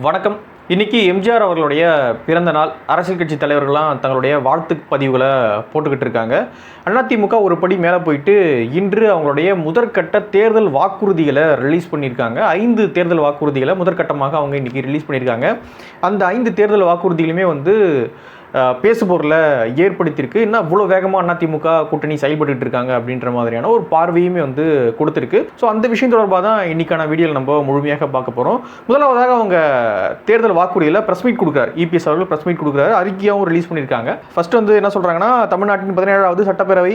வணக்கம். இன்னைக்கு எம்ஜிஆர் அவர்களுடைய பிறந்த நாள். அரசியல் கட்சி தலைவர்கள்லாம் தங்களுடைய வாழ்த்து பதிவுகளை போட்டுக்கிட்டு இருக்காங்க. அதிமுக ஒரு படி மேலே போயிட்டு இன்று அவங்களுடைய முதற்கட்ட தேர்தல் வாக்குறுதிகளை ரிலீஸ் பண்ணியிருக்காங்க. ஐந்து தேர்தல் வாக்குறுதிகளை முதற்கட்டமாக அவங்க இன்னைக்கு ரிலீஸ் பண்ணியிருக்காங்க. அந்த ஐந்து தேர்தல் வாக்குறுதிகளுமே வந்து பேசுபொருளை ஏற்படுத்தியிருக்கு. இன்னும் இவ்வளோ வேகமாக அதிமுக கூட்டணி செயல்பட்டு இருக்காங்க அப்படின்ற மாதிரியான ஒரு பார்வையுமே வந்து கொடுத்துருக்கு. ஸோ அந்த விஷயம் தொடர்பாக தான் இன்னைக்கான வீடியோவில் நம்ம முழுமையாக பார்க்க போகிறோம் முதலாவதாக அவங்க தேர்தல் வாக்குறுதியில் ப்ரெஸ் மீட் கொடுக்குறாரு. இபிஎஸ் அவர்கள் ப்ரெஸ் மீட் கொடுக்குறாரு. அறிக்கையாகவும் ரிலீஸ் பண்ணியிருக்காங்க. ஃபர்ஸ்ட் வந்து என்ன சொல்கிறாங்கன்னா தமிழ்நாட்டின் பதினேழாவது சட்டப்பேரவை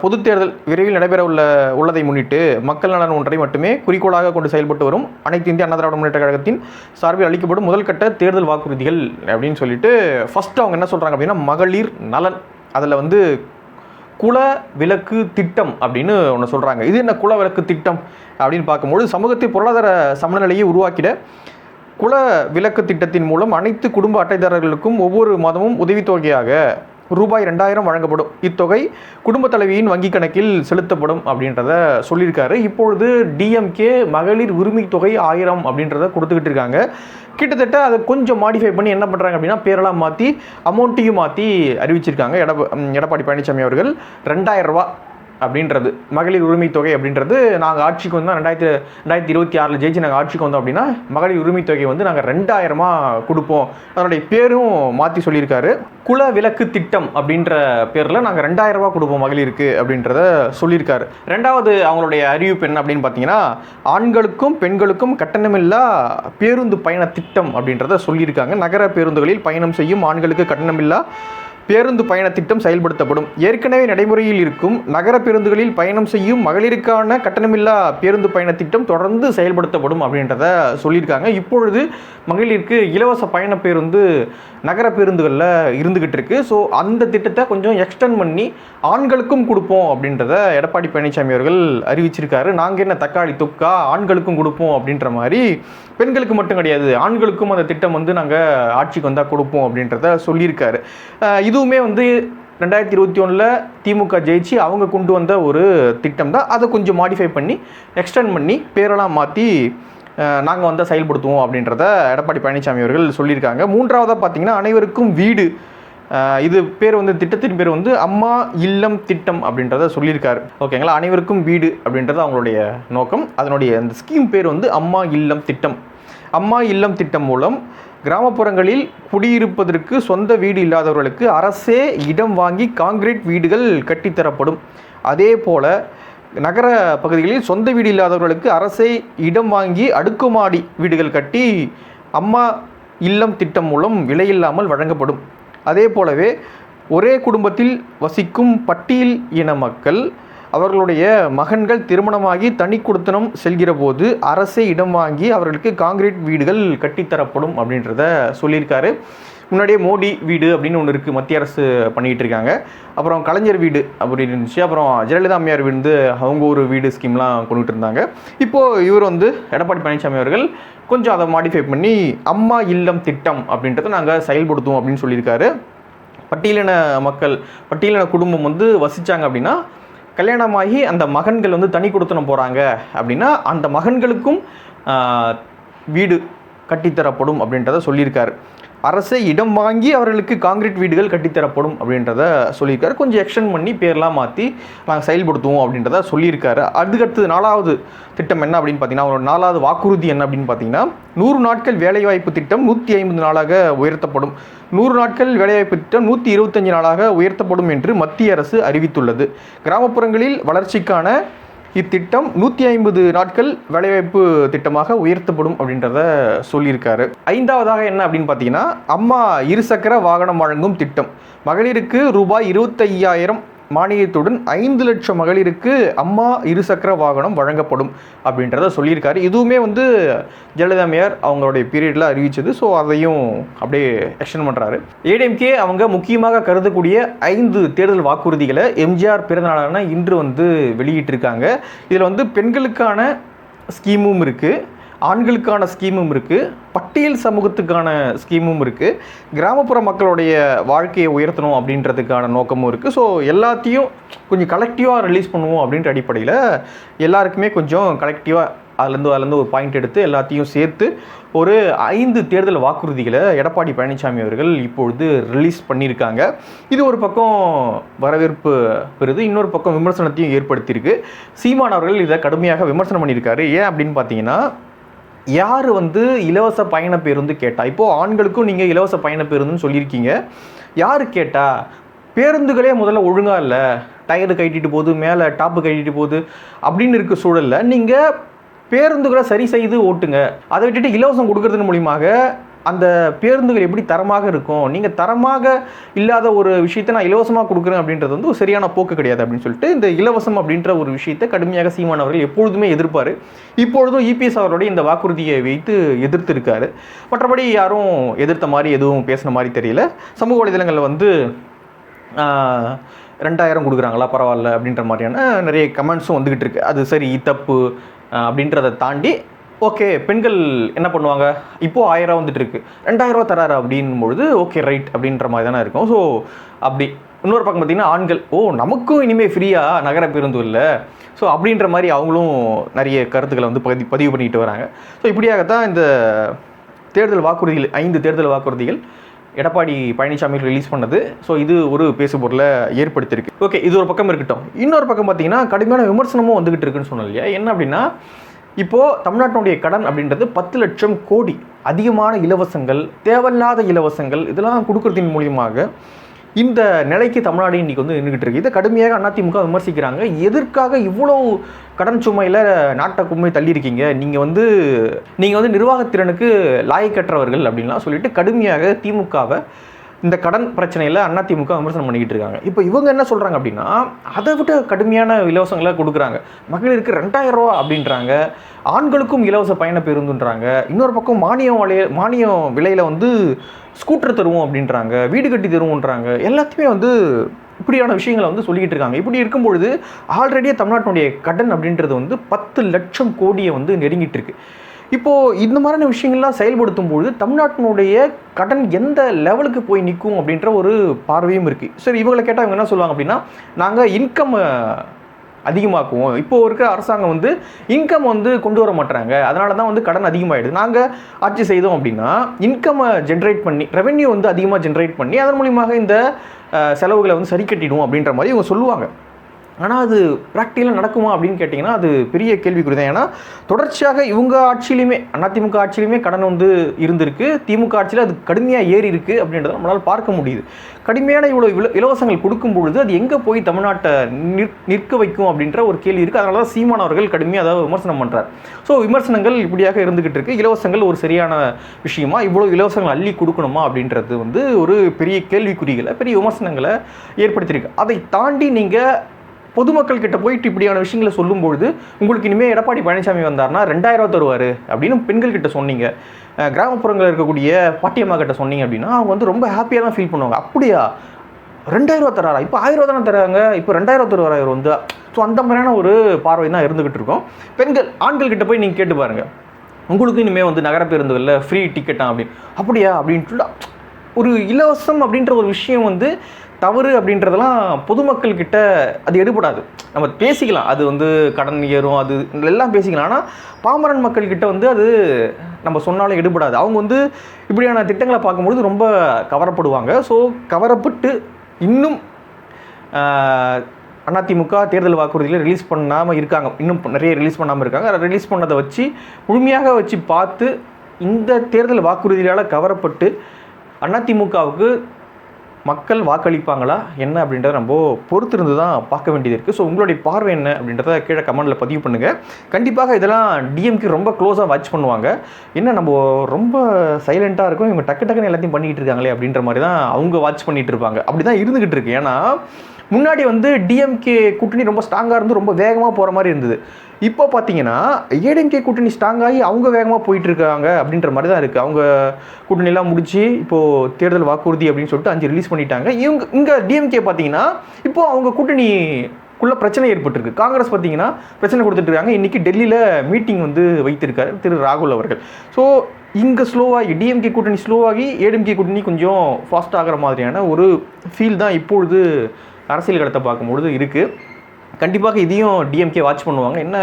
பொதுத் தேர்தல் விரைவில் நடைபெற உள்ள உள்ளதை முன்னிட்டு மக்கள் நலன் ஒன்றை மட்டுமே குறிக்கோளாக கொண்டு செயல்பட்டு வரும். அனைத்து இந்திய அண்ணா திராவிட முன்னேற்ற கழகத்தின் சார்பில் அளிக்கப்படும் முதல் கட்ட தேர்தல் வாக்குறுதிகள் அப்படின்னு சொல்லிட்டு ஃபஸ்ட்டு அவங்க என்ன சொல்கிறாங்க அப்படின்னா மகளிர் நலன். அதில் வந்து குல விளக்கு திட்டம் அப்படின்னு ஒன்று சொல்கிறாங்க இது என்ன குல விளக்கு திட்டம் அப்படின்னு பார்க்கும்போது சமூகத்தை பொருளாதார சமநிலையை உருவாக்கிட குல விளக்கு திட்டத்தின் மூலம் அனைத்து குடும்ப அட்டைதாரர்களுக்கும் ஒவ்வொரு மாதமும் உதவித்தொகையாக ரூபாய் ரெண்டாயிரம் வழங்கப்படும். இத்தொகை குடும்ப தலைவியின் வங்கி கணக்கில் செலுத்தப்படும் அப்படின்றத சொல்லியிருக்காரு. இப்பொழுது டிஎம்கே மகளிர் உரிமை தொகை ஆயிரம் அப்படின்றத கொடுத்துக்கிட்டு இருக்காங்க. கிட்டத்தட்ட அதை கொஞ்சம் மாடிஃபை பண்ணி என்ன பண்ணுறாங்க அப்படின்னா பேரெல்லாம் மாற்றி அமௌண்ட்டையும் மாற்றி அறிவிச்சிருக்காங்க. எடப்பாடி பழனிசாமி அவர்கள். ரெண்டாயிரம் ரூபா அப்படின்றது. மகளிர் உரிமை தொகை அப்படின்றது நாங்கள் ஆட்சிக்கு வந்தால் ரெண்டாயிரத்தி ரெண்டாயிரத்தி இருபத்தி ஆறில் ஜெயிச்சு நாங்கள் ஆட்சிக்கு வந்தோம் அப்படின்னா மகளிர் உரிமை தொகை வந்து நாங்கள் ரெண்டாயிரமா கொடுப்போம். அதனுடைய பேரும் மாற்றி சொல்லியிருக்காரு. குல விளக்கு திட்டம் அப்படின்ற பேரில் நாங்கள் ரெண்டாயிரரூபா கொடுப்போம் மகளிருக்கு அப்படின்றத சொல்லியிருக்காரு. ரெண்டாவது அவங்களுடைய அறிவிப்பு என்ன அப்படின்னு பார்த்தீங்கன்னா ஆண்களுக்கும் பெண்களுக்கும் கட்டணமில்லா பேருந்து பயண திட்டம் அப்படின்றத சொல்லியிருக்காங்க. நகர பேருந்துகளில் பயணம் செய்யும் ஆண்களுக்கு கட்டணமில்லா பேருந்து பயண திட்டம் செயல்படுத்தப்படும். ஏற்கனவே நடைமுறையில் இருக்கும் நகர பேருந்துகளில் பயணம் செய்யும் மகளிருக்கான கட்டணமில்லா பேருந்து பயண திட்டம் தொடர்ந்து செயல்படுத்தப்படும் அப்படின்றத சொல்லியிருக்காங்க. இப்பொழுது மகளிருக்கு இலவச பயண பேருந்து நகர பேருந்துகளில் இருந்துகிட்டு இருக்கு. ஸோ அந்த திட்டத்தை கொஞ்சம் எக்ஸ்டெண்ட் பண்ணி ஆண்களுக்கும் கொடுப்போம் அப்படின்றத எடப்பாடி பழனிசாமி அவர்கள் அறிவிச்சிருக்காரு. நாங்கள் என்ன தக்காளி தொக்கா ஆண்களுக்கும் கொடுப்போம் அப்படின்ற மாதிரி பெண்களுக்கு மட்டும் கிடையாது ஆண்களுக்கும் அந்த திட்டம் வந்து நாங்கள் ஆட்சிக்கு வந்தால் கொடுப்போம் அப்படின்றத சொல்லியிருக்காரு. இதுவுமே வந்து ரெண்டாயிரத்தி இருபத்தி ஒன்றில் திமுக ஜெயிச்சு அவங்க கொண்டு வந்த ஒரு திட்டம் தான் அதை கொஞ்சம் மாடிஃபை பண்ணி எக்ஸ்டெண்ட் பண்ணி பேரெல்லாம் மாற்றி நாங்கள் வந்து செயல்படுத்துவோம் அப்படின்றத எடப்பாடி பழனிசாமி அவர்கள் சொல்லியிருக்காங்க. மூன்றாவதாக பார்த்தீங்கன்னா அனைவருக்கும் வீடு. இது பேர் வந்து திட்டத்தின் பேர் வந்து அம்மா இல்லம் திட்டம் அப்படின்றத சொல்லியிருக்காரு. ஓகேங்களா? அனைவருக்கும் வீடு அப்படின்றது அவங்களுடைய நோக்கம். அதனுடைய அந்த ஸ்கீம் பேர் வந்து அம்மா இல்லம் திட்டம். அம்மா இல்லம் திட்டம் மூலம் கிராமப்புறங்களில் குடியிருப்பதற்கு சொந்த வீடு இல்லாதவர்களுக்கு அரசே இடம் வாங்கி காங்கிரீட் வீடுகள் கட்டித்தரப்படும். அதே போல நகர பகுதிகளில் சொந்த வீடு இல்லாதவர்களுக்கு அரசே இடம் வாங்கி அடுக்குமாடி வீடுகள் கட்டி அம்மா இல்லம் திட்டம் மூலம் விலையில்லாமல் வழங்கப்படும். அதே போலவே ஒரே குடும்பத்தில் வசிக்கும் பட்டியல் இன மக்கள் அவர்களுடைய மகன்கள் திருமணமாகி தனி குடுத்தனம் செல்கிற போது அரசே இடம் வாங்கி அவர்களுக்கு காங்கிரீட் வீடுகள் கட்டித்தரப்படும் அப்படின்றத சொல்லியிருக்காரு. முன்னாடியே மோடி வீடு அப்படின்னு ஒன்று இருக்குது மத்திய அரசு பண்ணிகிட்டு இருக்காங்க. அப்புறம் கலைஞர் வீடு அப்படின்னு இருந்துச்சு. அப்புறம் ஜெயலலிதா அம்மையார் வந்து அவங்க ஒரு வீடு ஸ்கீம்லாம் கொண்டுட்டு இருந்தாங்க. இப்போது இவர் வந்து எடப்பாடி பழனிசாமி அவர்கள் கொஞ்சம் அதை மாடிஃபை பண்ணி அம்மா இல்லம் திட்டம் அப்படின்றத நாங்கள் செயல்படுத்துவோம் அப்படின்னு சொல்லியிருக்காரு. பட்டியலின மக்கள் பட்டியலின குடும்பம் வந்து வசித்தாங்க அப்படின்னா கல்யாணமாகி அந்த மகன்கள் வந்து தனி கொடுத்தனம் போகிறாங்க அப்படின்னா அந்த மகன்களுக்கும் வீடு கட்டித்தரப்படும் அப்படின்றத சொல்லியிருக்காரு. அரசே இடம் வாங்கி அவர்களுக்கு காங்கிரீட் வீடுகள் கட்டித்தரப்படும் அப்படின்றத சொல்லியிருக்காரு. கொஞ்சம் எக்ஸ்டன் பண்ணி பேர்லாம் மாற்றி நாங்கள் செயல்படுத்துவோம் அப்படின்றத சொல்லியிருக்காரு. அதுக்கடுத்தது நாலாவது திட்டம் என்ன அப்படின்னு பார்த்தீங்கன்னா அவரோட நாலாவது வாக்குறுதி என்ன அப்படின்னு பார்த்தீங்கன்னா நூறு நாட்கள் வேலைவாய்ப்பு திட்டம் நூற்றி ஐம்பது நாளாக உயர்த்தப்படும். நூறு நாட்கள் வேலைவாய்ப்பு திட்டம் நூற்றி இருபத்தஞ்சு நாளாக உயர்த்தப்படும் என்று மத்திய அரசு அறிவித்துள்ளது. கிராமப்புறங்களில் வளர்ச்சிக்கான இத்திட்டம் நூற்றி ஐம்பது நாட்கள் வேலைவாய்ப்பு திட்டமாக உயர்த்தப்படும் அப்படின்றத சொல்லியிருக்காரு. ஐந்தாவதாக என்ன அப்படின்னு பார்த்தீங்கன்னா அம்மா இருசக்கர வாகனம் வழங்கும் திட்டம். மகளிருக்கு ரூபாய் இருபத்தையாயிரம் மானியத்துடன் ஐந்து லட்சம் மகளிருக்கு அம்மா இருசக்கர வாகனம் வழங்கப்படும் அப்படின்றத சொல்லியிருக்காரு. இதுவுமே வந்து ஜெயலலிதா மேயர் அவங்களுடைய பீரியடில் அறிவித்தது ஸோ அதையும் அப்படியே எக்ஸ்டன் பண்ணுறாரு ஏடிஎம்கே அவங்க முக்கியமாக கருதக்கூடிய ஐந்து தேர்தல் வாக்குறுதிகளை எம்ஜிஆர் பிறந்தநாளான இன்று வந்து வெளியிட்டிருக்காங்க. இதில் வந்து பெண்களுக்கான ஸ்கீமும் இருக்குது ஆண்களுக்கான ஸ்கீமும் இருக்குது பட்டியல் சமூகத்துக்கான ஸ்கீமும் இருக்குது கிராமப்புற மக்களுடைய வாழ்க்கையை உயர்த்தணும் அப்படின்றதுக்கான நோக்கமும் இருக்குது ஸோ எல்லாத்தையும் கொஞ்சம் கலெக்டிவாக ரிலீஸ் பண்ணுவோம் அப்படின்ற அடிப்படையில் எல்லாருக்குமே கொஞ்சம் கலெக்டிவாக அதுலேருந்து அதுலேருந்து ஒரு பாயிண்ட் எடுத்து எல்லாத்தையும் சேர்த்து ஒரு ஐந்து தேர்தல் வாக்குறுதிகளை எடப்பாடி பழனிசாமி அவர்கள் இப்பொழுது ரிலீஸ் பண்ணியிருக்காங்க. இது ஒரு பக்கம் வரவேற்பு பெறுது இன்னொரு பக்கம் விமர்சனத்தையும் ஏற்படுத்தியிருக்கு. சீமான் அவர்கள் இதை கடுமையாக விமர்சனம் பண்ணியிருக்காரு. ஏன் அப்படின்னு பார்த்தீங்கன்னா யார் வந்து இலவச பயண பேருந்து கேட்டால் இப்போது ஆண்களுக்கும் நீங்கள் இலவச பயண பேருந்துன்னு சொல்லியிருக்கீங்க. யார் கேட்டால் பேருந்துகளே முதல்ல ஒழுங்காக இல்லை. டயரு கட்டிட்டு போகுது மேலே டாப்பு கட்டிட்டு போகுது அப்படின்னு இருக்க சூழலில் நீங்கள் பேருந்துகளை சரி செய்து ஓட்டுங்க. அதை விட்டுட்டு இலவசம் கொடுக்கறதன் மூலியமாக அந்த பேருந்துகள் எப்படி தரமாக இருக்கும்? நீங்கள் தரமாக இல்லாத ஒரு விஷயத்தை நான் இலவசமாக கொடுக்குறேன் அப்படின்றது வந்து ஒரு சரியான போக்கு கிடையாது அப்படின்னு சொல்லிட்டு இந்த இலவசம் அப்படின்ற ஒரு விஷயத்தை கடுமையாக சீமான் அவர்கள் எப்பொழுதுமே எதிர்ப்பார். இப்பொழுதும் இபிஎஸ் அவருடைய இந்த வாக்குறுதியை வைத்து எதிர்த்து இருக்காரு மற்றபடி யாரும் எதிர்த்த மாதிரி எதுவும் பேசின மாதிரி தெரியல. சமூக வலைதளங்களில் வந்து ரெண்டாயிரம் கொடுக்குறாங்களா பரவாயில்ல அப்படின்ற மாதிரியான நிறைய கமெண்ட்ஸும் வந்துக்கிட்டு இருக்கு. அது சரி தப்பு அப்படின்றத தாண்டி ஓகே பெண்கள் என்ன பண்ணுவாங்க? இப்போது ஆயிரம் வந்துட்டு இருக்கு ரெண்டாயிரம் ரூபா தராரு அப்படின்னும் பொழுது ஓகே ரைட் அப்படின்ற மாதிரி தானே இருக்கும். ஸோ அப்படி இன்னொரு பக்கம் பார்த்தீங்கன்னா ஆண்கள் ஓ நமக்கும் இனிமேல் ஃப்ரீயாக நகர பேருந்து இல்லை. ஸோ அப்படின்ற மாதிரி அவங்களும் நிறைய கருத்துக்களை வந்து பதி பதிவு பண்ணிட்டு வராங்க. ஸோ இப்படியாகத்தான் இந்த தேர்தல் வாக்குறுதிகள் ஐந்து தேர்தல் வாக்குறுதிகள் எடப்பாடி பழனிசாமி ரிலீஸ் பண்ணது. ஸோ இது ஒரு பேசுபொருளை ஏற்படுத்தியிருக்கு. ஓகே இது ஒரு பக்கம் இருக்கட்டும். இன்னொரு பக்கம் பார்த்தீங்கன்னா கடுமையான விமர்சனமும் வந்துகிட்டு இருக்குன்னு சொன்னோம் இல்லையா? என்ன அப்படின்னா இப்போது தமிழ்நாட்டினுடைய கடன் அப்படின்றது பத்து லட்சம் கோடி. அதிகமான இலவசங்கள் தேவையில்லாத இலவசங்கள் இதெல்லாம் கொடுக்கறதின் மூலியமாக இந்த நிலைக்கு தமிழ்நாடு இன்றைக்கி வந்து நின்றுகிட்டு இருக்கு. இதை கடுமையாக அதிமுக விமர்சிக்கிறாங்க. எதற்காக இவ்வளோ கடன் சுமையில் நாட்டை கும்மை தள்ளியிருக்கீங்க? நீங்கள் வந்து நீங்கள் வந்து நிர்வாகத்திறனுக்கு லாயக்கற்றவர்கள் அப்படின்லாம் சொல்லிட்டு கடுமையாக திமுகவை இந்த கடன் பிரச்சனையில் அதிமுக விமர்சனம் பண்ணிக்கிட்டு இருக்காங்க. இப்போ இவங்க என்ன சொல்கிறாங்க அப்படின்னா அதை விட கடுமையான இலவசங்களை கொடுக்குறாங்க. மகளிருக்கு ரெண்டாயிரம் ரூபா அப்படின்றாங்க. ஆண்களுக்கும் இலவச பயண பேருந்துன்றாங்க. இன்னொரு பக்கம் மானியம் வலைய மானியம் விலையில் வந்து ஸ்கூட்டர் தருவோம் அப்படின்றாங்க. வீடு கட்டி தருவோன்றாங்க. எல்லாத்தையுமே வந்து இப்படியான விஷயங்களை வந்து சொல்லிக்கிட்டு இருக்காங்க. இப்படி இருக்கும் பொழுது ஆல்ரெடியே தமிழ்நாட்டினுடைய கடன் அப்படின்றது வந்து பத்து லட்சம் கோடியை வந்து நெருங்கிட்டு இருக்கு. இப்போது இந்த மாதிரியான விஷயங்கள்லாம் செயல்படுத்தும் பொழுது தமிழ்நாட்டினுடைய கடன் எந்த லெவலுக்கு போய் நிற்கும் அப்படின்ற ஒரு பார்வையும் இருக்குது சரி இவங்களை கேட்டால் இவங்க என்ன சொல்லுவாங்க அப்படின்னா நாங்கள் இன்கம் அதிகமாக்குவோம். இப்போது இருக்கிற அரசாங்கம் வந்து இன்கம் வந்து கொண்டு வர மாட்டுறாங்க அதனால தான் வந்து கடன் அதிகமாகிடுது நாங்கள் ஆட்சி செய்தோம் அப்படின்னா இன்கம்மை ஜென்ரேட் பண்ணி ரெவென்யூ வந்து அதிகமாக ஜென்ரேட் பண்ணி அதன் மூலியமாக இந்த செலவுகளை வந்து சரி கட்டிடுவோம் அப்படின்ற மாதிரி இவங்க சொல்லுவாங்க. ஆனால் அது ப்ராக்டிக்கலாக நடக்குமா அப்படின்னு கேட்டிங்கன்னா அது பெரிய கேள்விக்குறி தான் ஏன்னா தொடர்ச்சியாக இவங்க ஆட்சியிலுமே அதிமுக ஆட்சியிலுமே கடன் வந்து இருந்திருக்கு. திமுக ஆட்சியில் அது கடுமையாக ஏறி இருக்குது அப்படின்றத நம்மளால் பார்க்க முடியுது. கடுமையான இவ்வளோ இலவசங்கள் கொடுக்கும் பொழுது அது எங்கே போய் தமிழ்நாட்டை நிற் நிற்க வைக்கும் அப்படின்ற ஒரு கேள்வி இருக்குது அதனால தான் சீமான் அவர்கள் கடுமையாக அதாவது விமர்சனம் பண்ணுறார் ஸோ விமர்சனங்கள் இப்படியாக இருந்துக்கிட்டு இருக்கு. இலவசங்கள் ஒரு சரியான விஷயமா இவ்வளோ இலவசங்கள் அள்ளி கொடுக்கணுமா அப்படின்றது வந்து ஒரு பெரிய கேள்விக்குறிகளை பெரிய விமர்சனங்களை ஏற்படுத்தியிருக்கு. அதை தாண்டி நீங்கள் பொதுமக்கள் கிட்ட போயிட்டு இப்படியான விஷயங்களை சொல்லும்பொழுது உங்களுக்கு இனிமேல் எடப்பாடி பழனிசாமி வந்தார்னா ரெண்டாயிரம் ரூபா தருவார் அப்படின்னு பெண்கள் கிட்ட சொன்னீங்க கிராமப்புறங்களில் இருக்கக்கூடிய பாட்டியம்மா கிட்ட சொன்னீங்க அப்படின்னா அவங்க வந்து ரொம்ப ஹாப்பியாக தான் ஃபீல் பண்ணுவாங்க. அப்படியா? ரெண்டாயிரம் ரூபா தராரா? இப்போ ஆயிரம் ரூபா தானே தராங்க. இப்போ ரெண்டாயிரம் ரூபா தருவாரா இவர் வந்து? ஸோ அந்த மாதிரியான ஒரு பார்வை தான் இருந்துகிட்டு இருக்கும். பெண்கள் ஆண்கள் கிட்ட போய் நீங்கள் கேட்டு பாருங்கள் உங்களுக்கு இனிமேல் வந்து நகர பேருந்துகளில் ஃப்ரீ டிக்கெட்டா அப்படின்னு. அப்படியா? அப்படின்ட்டு ஒரு இலவசம் அப்படின்ற ஒரு விஷயம் வந்து தவறு அப்படின்றதெல்லாம் பொதுமக்கள்கிட்ட அது எடுபடாது. நம்ம பேசிக்கலாம். அது வந்து கடன் ஏறும் அது எல்லாம் பேசிக்கலாம். ஆனால் பாமரன் மக்கள்கிட்ட வந்து அது நம்ம சொன்னாலும் எடுபடாது. அவங்க வந்து இப்படியான திட்டங்களை பார்க்கும்பொழுது ரொம்ப கவரப்படுவாங்க. ஸோ கவரப்பட்டு இன்னும் அதிமுக தேர்தல் வாக்குறுதியில் ரிலீஸ் பண்ணாமல் இருக்காங்க. இன்னும் நிறைய ரிலீஸ் பண்ணாமல் இருக்காங்க. அதை ரிலீஸ் பண்ணதை வச்சு முழுமையாக வச்சு பார்த்து இந்த தேர்தல் வாக்குறுதிகளால் கவரப்பட்டு அதிமுகவுக்கு மக்கள் வாக்களிப்பாங்களா? என்ன அப்படின்றத நம்ம பொறுத்திருந்து தான் பார்க்க வேண்டியது இருக்குது ஸோ உங்களுடைய பார்வை என்ன அப்படின்றத கீழே கமெண்டில் பதிவு பண்ணுங்கள் கண்டிப்பாக இதெல்லாம் டிஎம்கே ரொம்ப க்ளோஸாக வாட்ச் பண்ணுவாங்க. என்ன நம்ம ரொம்ப சைலண்ட்டாக இருக்கும் இவங்க டக்கு டக்குன்னு எல்லாத்தையும் பண்ணிக்கிட்டு இருக்காங்களே அப்படின்ற மாதிரி தான் அவங்க வாட்ச் பண்ணிகிட்டு இருப்பாங்க. அப்படி தான் இருந்துக்கிட்டு இருக்கு. ஏன்னா முன்னாடி வந்து டிஎம்கே கூட்டணி ரொம்ப ஸ்ட்ராங்காக இருந்து ரொம்ப வேகமாக போகிற மாதிரி இருந்தது. இப்போ பார்த்தீங்கன்னா ஏடிஎம்கே கூட்டணி ஸ்ட்ராங்காகி அவங்க வேகமாக போயிட்டுருக்காங்க அப்படின்ற மாதிரி தான் இருக்குது அவங்க கூட்டணிலாம் முடிச்சு இப்போது தேர்தல் வாக்குறுதி அப்படின்னு சொல்லிட்டு அஞ்சு ரிலீஸ் பண்ணிட்டாங்க. இவங்க இங்கே டிஎம்கே பார்த்தீங்கன்னா இப்போது அவங்க கூட்டணி குள்ள பிரச்சனை ஏற்பட்டிருக்கு. காங்கிரஸ் பார்த்தீங்கன்னா பிரச்சனை கொடுத்துட்ருக்காங்க இன்றைக்கி டெல்லியில் மீட்டிங் வந்து வைத்திருக்காரு திரு ராகுல் அவர்கள். ஸோ இங்கே ஸ்லோவாகி டிஎம்கே கூட்டணி ஸ்லோவாகி ஏடிஎம்கே கூட்டணி கொஞ்சம் ஃபாஸ்ட் ஆகிற மாதிரியான ஒரு ஃபீல் தான் இப்பொழுது அரசியல் கடத்தை பார்க்கும்பொழுது இருக்குது கண்டிப்பாக இதையும் டிஎம்கே வாட்ச் பண்ணுவாங்க. என்ன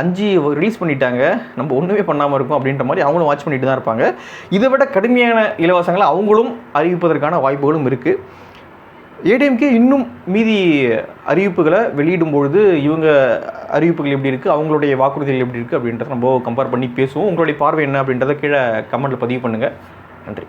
அஞ்சு ரிலீஸ் பண்ணிட்டாங்க. நம்ம ஒன்றுமே பண்ணாமல் இருக்கும் அப்படின்ற மாதிரி அவங்களும் வாட்ச் பண்ணிட்டு தான் இருப்பாங்க. இதை விட கடுமையான இலவசங்களை அவங்களும் அறிவிப்பதற்கான வாய்ப்புகளும் இருக்குது ஏடிஎம்கே இன்னும் மீதி அறிவிப்புகளை வெளியிடும் பொழுது இவங்க அறிவிப்புகள் எப்படி இருக்குது அவங்களுடைய வாக்குறுதிகள் எப்படி இருக்குது அப்படின்றத நம்ம கம்பேர் பண்ணி பேசுவோம். உங்களுடைய பார்வை என்ன அப்படின்றத கீழே கமெண்ட்டில் பதிவு பண்ணுங்கள் நன்றி.